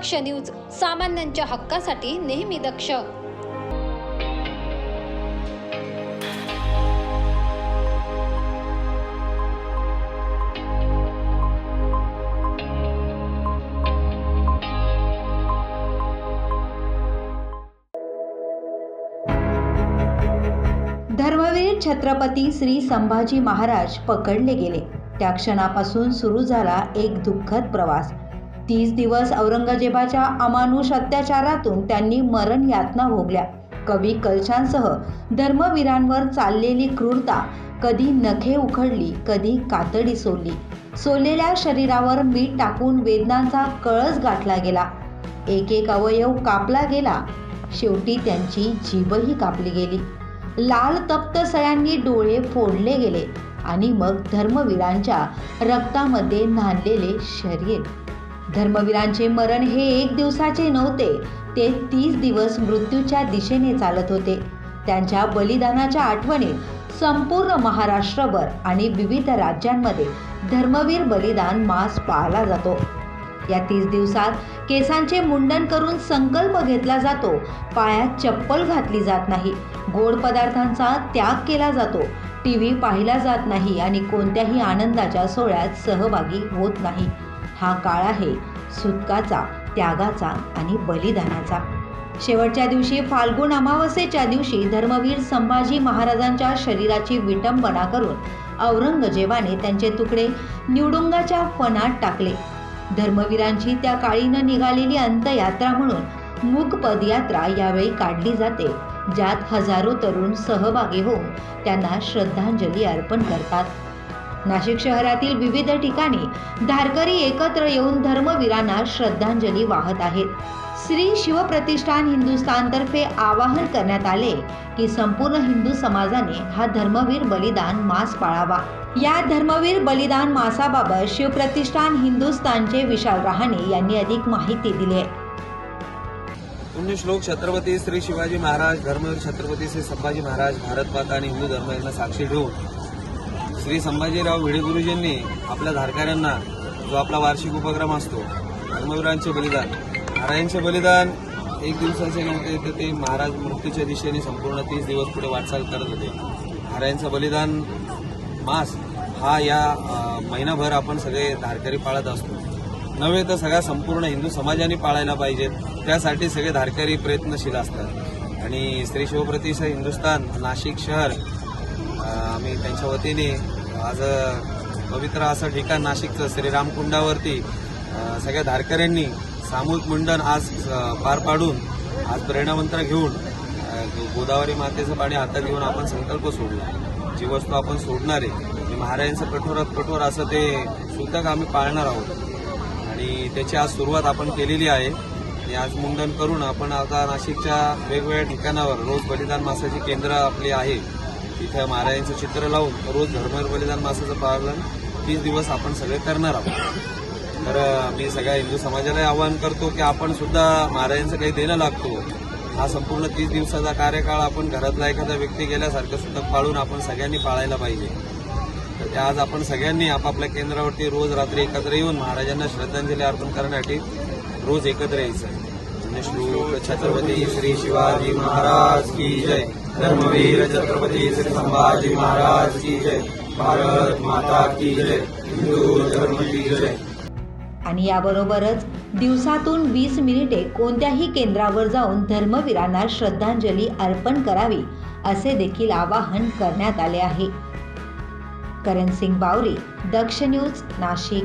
दक्ष news सामान्यांच्या हक्कासाठी नेहमी दक्ष. धर्मवीर छत्रपती श्री संभाजी महाराज पकडले गेले. त्या क्षणापासून सुरू झाला एक दुःखद प्रवास. तीस दिवस औरंगजेबाच्या अमानुष अत्याचारातून त्यांनी मरण यातना भोगल्या. कवी कलशांसह धर्मवीरांवर चाललेली क्रूरता कधी नखे उखडली कधी कातडी सोडली. सोललेल्या शरीरावर मीठ टाकून वेदनांचा कळस गाठला गेला. एक एक अवयव कापला गेला. शेवटी त्यांची जीभही कापली गेली. लाल तप्त सळ्यांनी डोळे फोडले गेले आणि मग धर्मवीरांच्या रक्तामध्ये न्हाणलेले शरीर. धर्मवीरांचे मरण हे एक दिवसाचे नव्हते ते तीस दिवस मृत्यूच्या दिशेने चालत होते. त्यांच्या बलिदानाच्या आठवणीत संपूर्ण महाराष्ट्रभर आणि विविध राज्यांमध्ये धर्मवीर बलिदान मास पाळला जातो. या तीस दिवसात केसांचे मुंडन करून संकल्प घेतला जातो. पायात चप्पल घातली जात नाही. गोड पदार्थांचा त्याग केला जातो. टी व्ही पाहिला जात नाही आणि कोणत्याही आनंदाच्या सोहळ्यात सहभागी होत नाही. हा काळ आहे सुटकाचा त्यागाचा आणि बलिदानाचा. शेवटच्या दिवशी फाल्गुन अमावस्येच्या दिवशी धर्मवीर संभाजी महाराजांच्या शरीराची विटंबना करून औरंगजेबाने त्यांचे तुकडे निवडुंगाच्या फणात टाकले. धर्मवीरांची त्या काळीनं निघालेली अंतयात्रा म्हणून मूक पदयात्रा यावेळी काढली जाते ज्यात हजारो तरुण सहभागी होऊन त्यांना श्रद्धांजली अर्पण करतात. नाशिक शहरातील विविध ठिकाणी धारकरी एकत्र येऊन धर्मवीरांना श्रद्धांजली वाहत आहेत. श्री शिवप्रतिष्ठान हिंदुस्थानतर्फे आवाहन करण्यात आले की संपूर्ण हिंदू समाजाने हा धर्मवीर बलिदान मास पाळावा. या धर्मवीर बलिदान मासाबाबत शिवप्रतिष्ठान हिंदुस्थानचे विशाल रहाणे यांनी अधिक माहिती दिली आहे. पुण्य श्लोक छत्रपती श्री शिवाजी महाराज धर्मवीर छत्रपती श्री संभाजी महाराज भारत माता आणि हिंदू धर्म यांना साक्षी ठेवून श्री संभाजीराव भिडे गुरुजींनी आपल्या धारकऱ्यांना जो आपला वार्षिक उपक्रम असतो धर्मवीरांचे बलिदान महाराजांचे बलिदान एक दिवसाचे नव्हते तर ते महाराज मृत्यूच्या दिशेने संपूर्ण तीस दिवस पुढे वाटचाल करत होते. महाराजांचं बलिदान मास हा या महिनाभर आपण सगळे धारकरी पाळत असतो. नव्हे तर सगळ्या संपूर्ण हिंदू समाजाने पाळायला पाहिजेत. त्यासाठी सगळे धारकरी प्रयत्नशील असतात. आणि स्त्री शिवप्रतिष्ठा हिंदुस्थान नाशिक शहर आम्ही त्यांच्या वतीने आज पवित्र असं ठिकाण नाशिकचं श्रीरामकुंडावरती सगळ्या धारकऱ्यांनी सामूहिक मुंडन आज पार पाडून आज प्रेरणामंत्र घेऊन गोदावरी मातेचं पाणी हातात घेऊन आपण संकल्प सोडला. जी वस्तू आपण सोडणार आहे. महाराजांचं कठोरात कठोर असं ते सुद्धा आम्ही पाळणार आहोत. आणि त्याची आज सुरुवात आपण केलेली आहे. आणि आज मुंडन करून आपण आता नाशिकच्या वेगवेगळ्या ठिकाणावर रोज बलिदान मासाची केंद्र आपली आहे. तिथं महाराजांचं चित्र लावून रोज धर्मवीर बलिदान मासाचं पालन तीस दिवस आपण सगळे करणार आहोत. तर मी सगळ्या हिंदू समाजाला आवाहन करतो की आपण सुद्धा महाराजांचं काही देणं लागतो. हा संपूर्ण तीस दिवसाचा कार्यकाळ आपण घरातला एखादा व्यक्ती गेल्यासारखं सुद्धा पाळून आपण सगळ्यांनी पाळायला पाहिजे. तर ते आज आपण सगळ्यांनी आपापल्या केंद्रावरती रोज रात्री एकत्र येऊन महाराजांना श्रद्धांजली अर्पण करण्यासाठी रोज एकत्र यायचं. आहे. म्हणजे छत्रपती श्री शिवाजी महाराज की जय. धर्मवीर छत्रपती श्री संभाजी महाराज की जय. भारत माता की जय. हिंदू धर्म की जय. आणि याबरोबरच दिवसातून वीस मिनिटे कोणत्याही केंद्रावर जाऊन धर्मवीरांना श्रद्धांजली अर्पण करावी असे देखील आवाहन करण्यात आले आहे. करण सिंग बावरी दक्ष न्यूज नाशिक.